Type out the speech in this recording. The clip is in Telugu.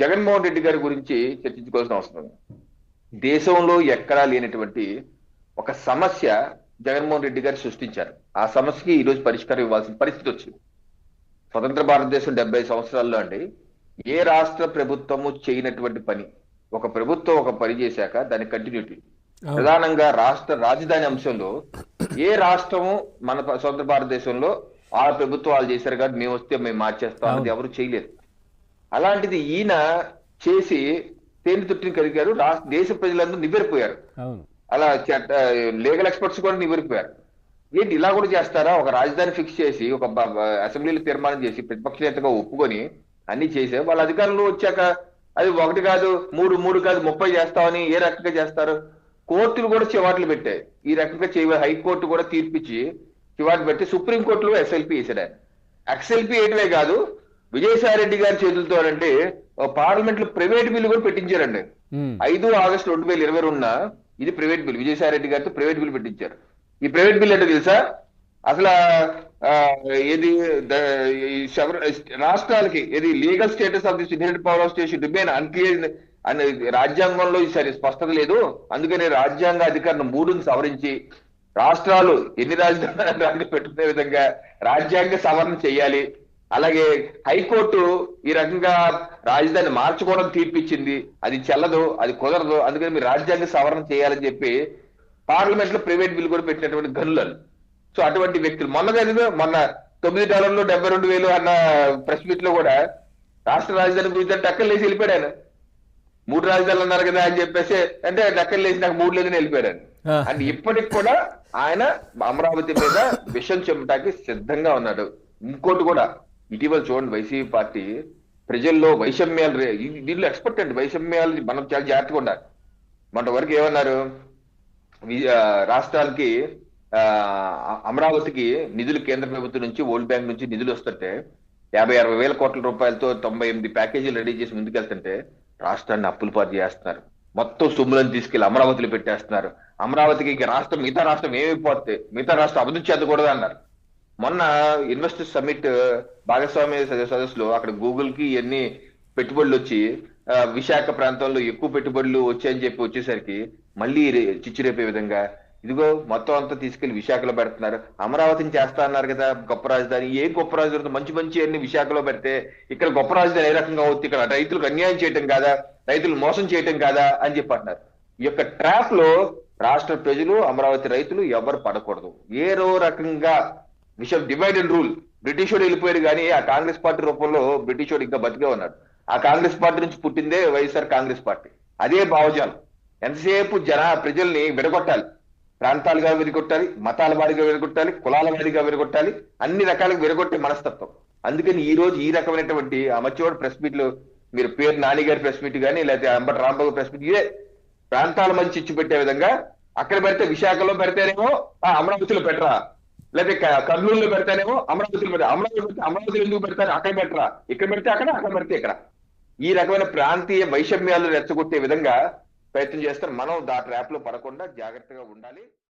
జగన్మోహన్ రెడ్డి గారి గురించి చర్చించుకోవాల్సిన అవసరం దేశంలో ఎక్కడా లేనటువంటి ఒక సమస్య జగన్మోహన్ రెడ్డి గారు సృష్టించారు. ఆ సమస్యకి ఈ రోజు పరిష్కారం ఇవ్వాల్సిన పరిస్థితి వచ్చింది. స్వతంత్ర భారతదేశం డెబ్బై సంవత్సరాల్లో అండి ఏ రాష్ట్ర ప్రభుత్వము చేయనటువంటి పని ఒక ప్రభుత్వం ఒక పని చేశాక దాని కంటిన్యూటీ. ప్రధానంగా రాష్ట్ర రాజధాని అంశంలో ఏ రాష్ట్రము మన స్వతంత్ర భారతదేశంలో ఆ ప్రభుత్వాలు చేశారు కాబట్టి మేము వస్తే మేము మార్చేస్తాం అన్నది ఎవరు చేయలేదు. అలాంటిది ఈయన చేసి తేనె తుట్టిని కలిగారు రాష్ట్ర దేశ ప్రజలందరూ నివ్వెరపోయారు. అలా లీగల్ ఎక్స్పర్ట్స్ కూడా నివ్వెరపోయారు. ఏంటి ఇలా కూడా చేస్తారా? ఒక రాజధాని ఫిక్స్ చేసి ఒక అసెంబ్లీలో తీర్మానం చేసి ప్రతిపక్ష నేతగా ఒప్పుకొని అన్ని చేసే వాళ్ళ అధికారంలో వచ్చాక అది ఒకటి కాదు మూడు మూడు కాదు ముప్పై చేస్తామని ఏ రకంగా చేస్తారు? కోర్టులు కూడా చివాట్లు పెట్టాయి. ఈ రకంగా చేయ హైకోర్టు కూడా తీర్పిచ్చి చివాట్లు పెట్టి సుప్రీం కోర్టులో ఎస్ఎల్పి వేసాడు ఎక్స్ఎల్పి వేయటమే కాదు విజయసాయి రెడ్డి గారి చేతులతో అంటే పార్లమెంట్లో ప్రైవేట్ బిల్లు కూడా పెట్టించారండి. ఐదు ఆగస్టు రెండు వేల ఇరవై రెండున ఇది ప్రైవేట్ బిల్ విజయసాయి రెడ్డి గారితో ప్రైవేట్ బిల్ పెట్టించారు. ఈ ప్రైవేట్ బిల్ ఏంటో తెలుసా? అసలు ఏది రాష్ట్రాలకి ఏది legal status of the designated power of station remain unclear అని రాజ్యాంగంలో సరి స్పష్టత లేదు. అందుకని రాజ్యాంగ అధికారం మూడుని సవరించి రాష్ట్రాలు ఎన్ని రాజధానులు పెట్టుకునే విధంగా రాజ్యాంగ సవరణ చేయాలి. అలాగే హైకోర్టు ఈ రకంగా రాజధాని మార్చుకోవడం తీర్పిచ్చింది. అది చెల్లదు అది కుదరదు అందుకని మీరు రాజ్యాంగ సవరణ చేయాలని చెప్పి పార్లమెంట్లో ప్రైవేట్ బిల్ కూడా పెట్టినటువంటి గనులు సో అటువంటి వ్యక్తులు. మొన్న జరిగిన మొన్న తొమ్మిది డాలర్లు డెబ్బై రెండు వేలు అన్న ప్రెస్ మీట్లో కూడా రాష్ట్ర రాజధాని గురించి టక్కలు లేచి వెళ్ళిపోయాడు ఆయన. మూడు రాజధానులు అన్నారు కదా అని చెప్పేసి అంటే టక్కలు లేచి నాకు మూడు లేదని వెళ్ళిపోయాడు. అండ్ ఇప్పటికి కూడా ఆయన అమరావతి మీద విషం చెమ్మటానికి సిద్ధంగా ఉన్నాడు. ఇంకోటి కూడా ఇటీవల చూడండి వైసీపీ పార్టీ ప్రజల్లో వైషమ్యాలు దీనిలో ఎక్స్పర్ట్ అండి. వైషమ్యాలు మనం చాలా జాగ్రత్తగా ఉండాలి. మన వరకు ఏమన్నారు? రాష్ట్రాలకి ఆ, అమరావతికి నిధులు కేంద్ర ప్రభుత్వం నుంచి వరల్డ్ బ్యాంక్ నుంచి నిధులు వస్తుంటే యాభై అరవై వేల కోట్ల రూపాయలతో తొంభై ఎనిమిది ప్యాకేజీలు రెడీ చేసి ముందుకెళ్తుంటే రాష్ట్రాన్ని అప్పులు పాటు చేస్తున్నారు. మొత్తం సొమ్ములను తీసుకెళ్ళి అమరావతిలో పెట్టేస్తున్నారు. అమరావతికి రాష్ట్రం మిగతా రాష్ట్రం ఏమైపోతే మిగతా రాష్ట్రం అభివృద్ధి చెందకూడదు అన్నారు. మొన్న ఇన్వెస్టర్ సమ్మిట్ భాగస్వామ్య సదస్సులో అక్కడ గూగుల్కి ఇవన్నీ పెట్టుబడులు వచ్చి విశాఖ ప్రాంతంలో ఎక్కువ పెట్టుబడులు వచ్చాయని చెప్పి వచ్చేసరికి మళ్ళీ రే- చిచ్చు రేపే విధంగా. ఇదిగో మొత్తం అంతా తీసుకెళ్ళి విశాఖలో పెడుతున్నారు. అమరావతిని చేస్తా అన్నారు కదా గొప్ప రాజధాని. ఏ గొప్ప రాజధాని? మంచి మంచి అన్ని విశాఖలో పెడితే ఇక్కడ గొప్ప రాజధాని ఏ రకంగా అవుతుంది ఇక్కడ? రైతులకు అన్యాయం చేయటం కాదా? రైతులు మోసం చేయటం కాదా? అని చెప్పి అంటున్నారు. ఈ యొక్క ట్రాప్లో రాష్ట్ర ప్రజలు అమరావతి రైతులు ఎవరు పడకూడదు. ఏ రకంగా విషయం డివైడ్ అండ్ రూల్ బ్రిటిష్ వాడు వెళ్ళిపోయాడు కానీ ఆ కాంగ్రెస్ పార్టీ రూపంలో బ్రిటిష్ వాడు ఇంకా బతికే ఉన్నాడు. ఆ కాంగ్రెస్ పార్టీ నుంచి పుట్టిందే వైఎస్ఆర్ కాంగ్రెస్ పార్టీ. అదే భావజాలం. ఎంతసేపు జన ప్రజల్ని విడగొట్టాలి. ప్రాంతాలుగా విరగొట్టాలి మతాల వారిగా విరగొట్టాలి కులాల వాడిగా విరగొట్టాలి అన్ని రకాలుగా విరగొట్టే మనస్తత్వం. అందుకని ఈ రోజు ఈ రకమైనటువంటి అమర్చోడ్ ప్రెస్ మీట్లు మీరు పేరు నాని గారి ప్రెస్ మీట్ కానీ లేకపోతే అంబటి రాంబాబు ప్రెస్ మీట్ ఇదే ప్రాంతాల మంచి ఇచ్చి పెట్టే విధంగా అక్కడ పెడితే విశాఖలో పెడితేనేమో ఆ, అమరావతిలో పెట్టరా? లేకపోతే క- కర్నూలులో పెడతానేమో అమరావతిలో పెడతా అమరావతి పెడితే అమరావతిలో ఎందుకు పెడతారు? అక్కడ పెట్టరా ఇక్కడ పెడితే అక్కడ అక్కడ పెడితే ఇక్కడ. ఈ రకమైన ప్రాంతీయ వైషమ్యాలు రెచ్చగొట్టే విధంగా ప్రయత్నం చేస్తారు. మనం ఆ ట్రాప్లో పడకుండా జాగ్రత్తగా ఉండాలి.